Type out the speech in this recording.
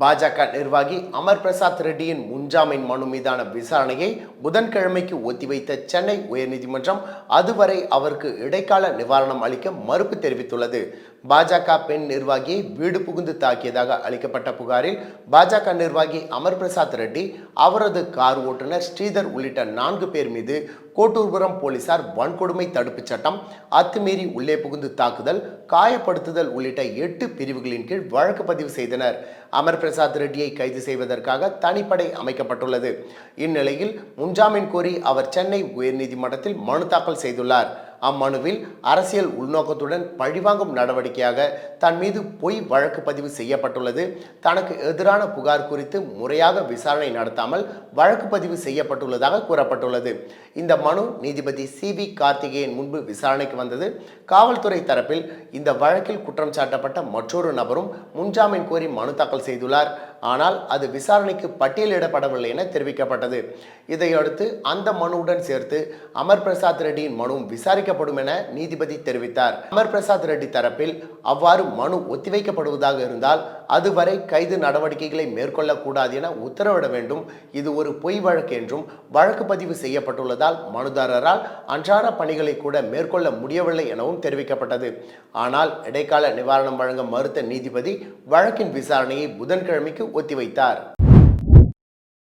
பாஜக நிர்வாகி அமர் பிரசாத் ரெட்டியின் முன்ஜாமீன் மனு மீதான விசாரணையை புதன்கிழமைக்கு ஒத்திவைத்த சென்னை உயர்நீதிமன்றம் அதுவரை அவருக்கு இடைக்கால நிவாரணம் அளிக்க மறுப்பு தெரிவித்துள்ளது. பாஜக பெண் நிர்வாகியை வீடு புகுந்து தாக்கியதாக அளிக்கப்பட்ட புகாரில் பாஜக நிர்வாகி அமர் பிரசாத் ரெட்டி அவரது கார் ஓட்டுநர் ஸ்ரீதர் உள்ளிட்ட நான்கு பேர் மீது கோட்டூர்புரம் போலீசார் வன்கொடுமை தடுப்புச் சட்டம் அத்துமீறி உள்ளே புகுந்து தாக்குதல் காயப்படுத்துதல் உள்ளிட்ட எட்டு பிரிவுகளின் கீழ் வழக்கு பதிவு செய்தனர். அமர் பிரசாத் ரெட்டியை கைது செய்வதற்காக தனிப்படை அமைக்கப்பட்டுள்ளது. இந்நிலையில் முன்ஜாமீன் கோரி அவர் சென்னை உயர்நீதிமன்றத்தில் மனு தாக்கல் செய்துள்ளார். அம்மனுவில் அரசியல் உள்நோக்கத்துடன் பழிவாங்கும் நடவடிக்கையாக தன் மீது பொய் வழக்கு பதிவு செய்யப்பட்டுள்ளது. தனக்கு எதிரான புகார் குறித்து முறையாக விசாரணை நடத்தாமல் வழக்கு பதிவு செய்யப்பட்டுள்ளதாக கூறப்பட்டுள்ளது. இந்த மனு நீதிபதி சி வி கார்த்திகேயன் முன்பு விசாரணைக்கு வந்தது. காவல்துறை தரப்பில் இந்த வழக்கில் குற்றம் சாட்டப்பட்ட மற்றொரு நபரும் முன்ஜாமீன் கோரி மனு தாக்கல் செய்துள்ளார். ஆனால் அது விசாரணைக்கு பட்டியலிடப்படவில்லை என தெரிவிக்கப்பட்டது. இதையடுத்து அந்த மனுவுடன் சேர்த்து அமர் பிரசாத் ரெட்டியின் மனுவும் விசாரிக்கப்படும் என நீதிபதி தெரிவித்தார். அமர் பிரசாத் ரெட்டி தரப்பில் அவ்வாறு மனு ஒத்திவைக்கப்படுவதாக இருந்தால் அதுவரை கைது நடவடிக்கைகளை மேற்கொள்ளக்கூடாது என உத்தரவிட வேண்டும். இது ஒரு பொய் வழக்கு என்றும் வழக்கு பதிவு செய்யப்பட்டுள்ளதால் மனுதாரரால் அன்றாட பணிகளை கூட மேற்கொள்ள முடியவில்லை எனவும் தெரிவிக்கப்பட்டது. ஆனால் இடைக்கால நிவாரணம் வழங்க மறுத்த நீதிபதி வழக்கின் விசாரணையை புதன்கிழமைக்கு ஒத்திவைத்தார்